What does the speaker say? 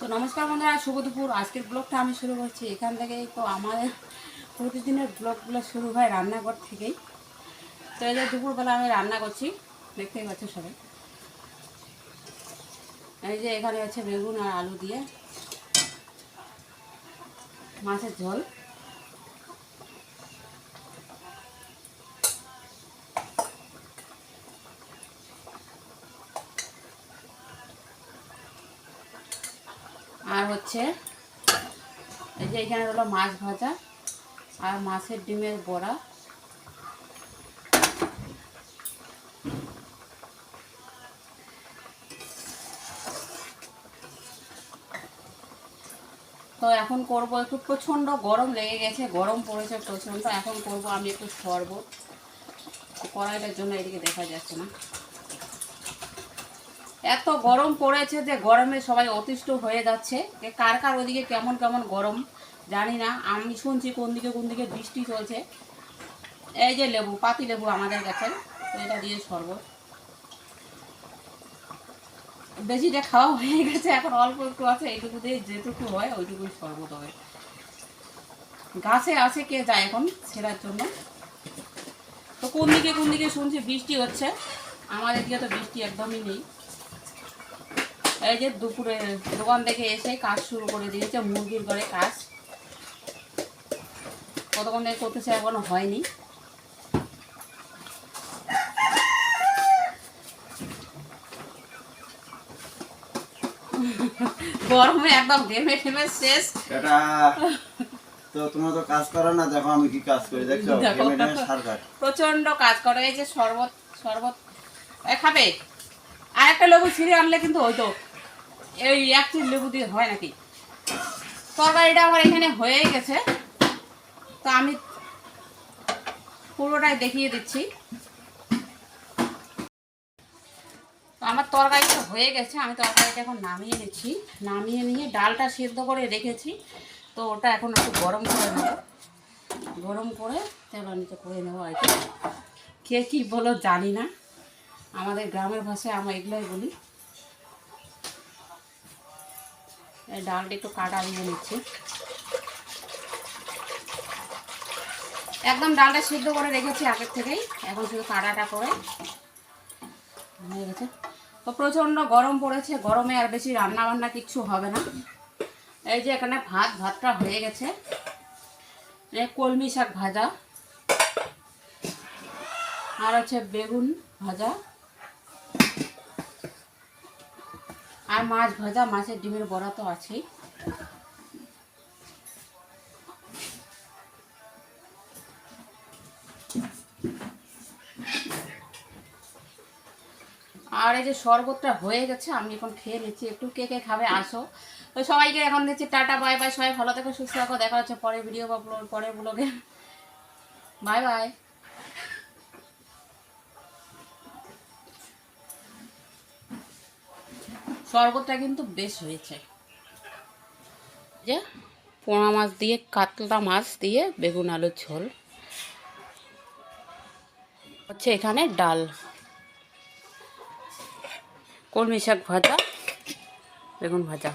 তো নমস্কার বন্ধুরা, শুভ দুপুর। আজকের ব্লগটা আমি শুরু করছি এখান থেকেই। তো আমাদের প্রতিদিনের ব্লগগুলো শুরু হয় রান্নাঘর থেকেই। তো এই যে দুপুরবেলা আমি রান্না করছি, দেখতেই পাচ্ছি সবাই। এই যে এখানে হচ্ছে বেগুন আর আলু দিয়ে মাছের ঝোল। আর হচ্ছে এই যে এখানে হলো মাছ ভাজা আর মাছের ডিমের বড়া। তো এখন করব একটু প্রচণ্ড গরম লেগে গেছে, গরম পড়েছে প্রচণ্ড। এখন করব, আমি একটু শরবত কড়াইটার জন্য এদিকে দেখা যাচ্ছে না। এত গরম পড়েছে যে গরমে সবাই অতিষ্ঠ হয়ে যাচ্ছে। যে কার কার ওদিকে কেমন কেমন গরম, জানি না। আমি শুনছি কোন দিকে কোন দিকে বৃষ্টি চলছে। এই যে লেবু, পাতি লেবু আমাদের তো এটা দিয়ে শরবত বেশিটা খাওয়া হয়ে গেছে, এখন অল্প একটু আছে, এইটুকু দিয়ে যেটুকু হয়, ওইটুকুই শরবত হবে গাছে আছে কে যায় এখন ছেঁড়ার জন্য? তো কোন দিকে কোন দিকে শুনছি বৃষ্টি হচ্ছে, আমাদের দিকে তো বৃষ্টি একদমই নেই। এই যে দুপুরে দোকান থেকে এসে কাজ শুরু করে দিয়েছে মুরগির ঘরে কাজ। কতক্ষণ থেকে করতেছে এখনও হয়নি। গরমে একদম ঘেমে ঠেমে শেষ। তো তোমরা তো কাজ করো না দেখো আমি কি কাজ করি দেখছ? দেখো। ঘেমে ঘেমে সার কাট প্রচণ্ড কাজ করে এই যে শরবত শরবত খাবে? আর একটা লোক ছিঁড়ে আনলে কিন্তু হইতো। এই এক চির লেবু দিয়ে হয় নাকি? তরকারিটা আমার এখানে হয়েই গেছে। তো আমি পুরোটাই দেখিয়ে দিচ্ছি। আমার তরকারিটা হয়ে গেছে। আমি তরকারিটা এখন নামিয়ে নিচ্ছি। নামিয়ে নিয়ে ডালটা সেদ্ধ করে রেখেছি। তো ওটা এখন একটু গরম করে নেব। গরম করে তেল নিচে করে নেব আর কি। কে কী বলো জানি না। আমাদের গ্রামের ভাষায় আমরা এগুলোই বলি। ডালটা একটু কাটা দিয়ে নিচ্ছি। একদম ডালটা সিদ্ধ করে রেখেছি আগের থেকেই, এখন শুধু কাটাটা করে। হয়ে গেছে। তো প্রচণ্ড গরম পড়েছে, গরমে আর বেশি রান্না বান্না কিচ্ছু হবে না। এই যে এখানে ভাত, ভাতটা হয়ে গেছে। কলমি শাক ভাজা। আর হচ্ছে বেগুন ভাজা। আর মাছ ভাজা, মাছের ডিমের বড়া তো আছেই। আর এই যে শরবতটা হয়ে গেছে, আমি এখন খেয়ে নিচ্ছি। একটু কে কে খাবে, আসো। তো সবাইকে এখন দিচ্ছি টাটা, বাই বাই। সবাই ভালো থেকো, সুস্থ থাকো। দেখা হচ্ছে পরে ভিডিও বা পরের ব্লগে বাই বাই। শরবতটা কিন্তু বেশ হয়েছে। যে পোনা মাছ দিয়ে, কাতলা মাছ দিয়ে বেগুন আলুর ঝোল। হচ্ছে এখানে ডাল। কলমি শাক ভাজা, বেগুন ভাজা।